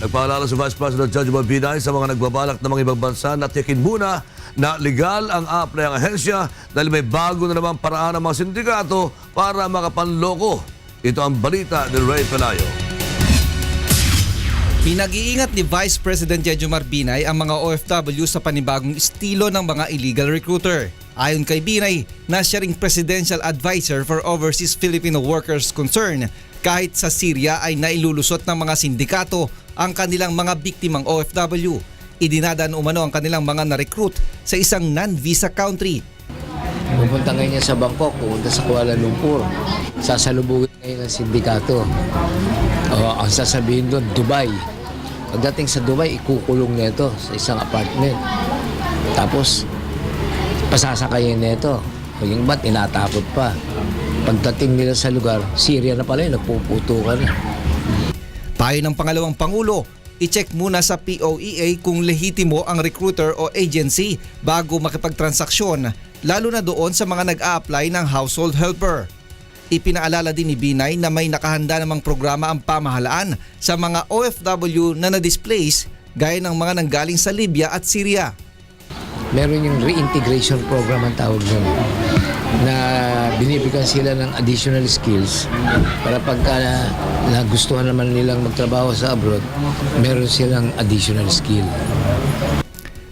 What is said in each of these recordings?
Nagpaalala si Vice President Judge Mabinay sa mga nagbabalak ng mga ibang bansa na tiyakin muna na legal ang apply ang ahensya dahil may bago na naman paraan ng mga sindikato para makapanloko. Ito ang balita ni Ray Pelayo. Pinag-iingat ni Vice President Jejomar Binay ang mga OFW sa panibagong estilo ng mga illegal recruiter. Ayon kay Binay, na siya ring Presidential Advisor for Overseas Filipino Workers Concern, kahit sa Syria ay nailulusot ng mga sindikato ang kanilang mga biktimang OFW. Idinadaan umano ang kanilang mga na-recruit sa isang non-visa country. Pupunta ngayon sa Bangkok, pupunta sa Kuala Lumpur. Sasalubugin ngayon ng sindikato. O, ang sasabihin doon, Dubai. Pagdating sa Dubai, ikukulong na ito sa isang apartment. Tapos, pasasakayin na ito. O yung ba't, tinatakot pa. Pagdating nila sa lugar, Syria na pala yun, nagpuputukan na. Payo ng pangalawang pangulo, i-check muna sa POEA kung lehitimo ang recruiter o agency bago makipagtransaksyon, lalo na doon sa mga nag-a-apply ng household helper. Ipinaalala din ni Binay na may nakahanda namang programa ang pamahalaan sa mga OFW na na-displace gaya ng mga nanggaling sa Libya at Syria. meron yung reintegration program ang tawag nun na binibigyan sila ng additional skills para pagka nagustuhan naman nilang magtrabaho sa abroad, meron silang additional skill.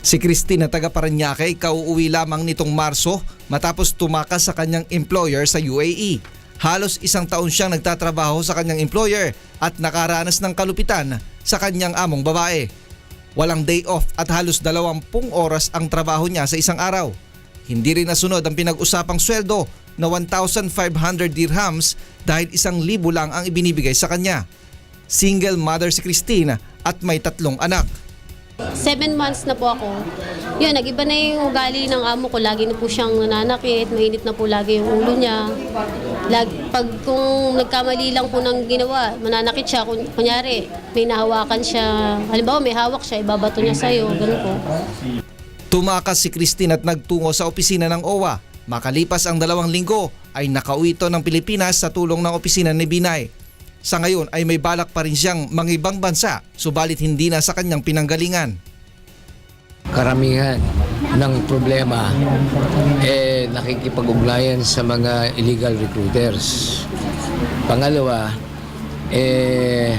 Si Christine na taga Paranaque kauuwi lamang nitong Marso matapos tumakas sa kanyang employer sa UAE. Halos isang taon siyang nagtatrabaho sa kanyang employer at nakaranas ng kalupitan sa kanyang among babae. Walang day off at halos dalawampung oras ang trabaho niya sa isang araw. Hindi rin nasunod ang pinag-usapang sweldo na 1,500 dirhams dahil isang libo lang ang ibinibigay sa kanya. Single mother si Christine at may tatlong anak. Seven months na po ako. Yun, nag-iba na yung ugali ng amo ko. Lagi na po siyang nananakit, mainit na po lagi yung ulo niya. Lag, pag kung nagkamali lang po ng ginawa, mananakit siya. Kung, kunyari, may nahawakan siya. Halimbawa, may hawak siya, ibabato niya sa'yo. Ganun po. Tumakas si Christine at nagtungo sa opisina ng OWA. Makalipas ang dalawang linggo ay nakauwi ito ng Pilipinas sa tulong ng opisina ni Binay. Sa ngayon ay may balak pa rin siyang mangibang bansa subalit hindi na sa kanyang pinanggalingan. karamihan ng problema eh nakikipag-ugnayan sa mga illegal recruiters. Pangalawa, eh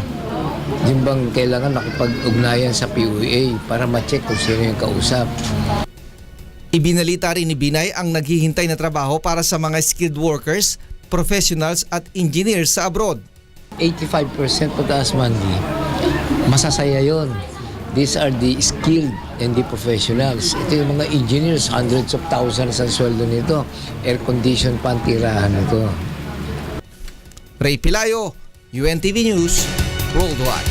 bang kailangan nakipag-ugnayan sa POA para ma-check kung sino yung kausap. Ibinalita rin ni Binay ang naghihintay na trabaho para sa mga skilled workers, professionals at engineers sa abroad. 85% pataas mandi, masasaya yon. These are the skilled and the professionals. Ito yung mga engineers, hundreds of thousands ang sweldo nito. Air condition pa ang tirahan nito. Ray Pilayo, UNTV News, Worldwide.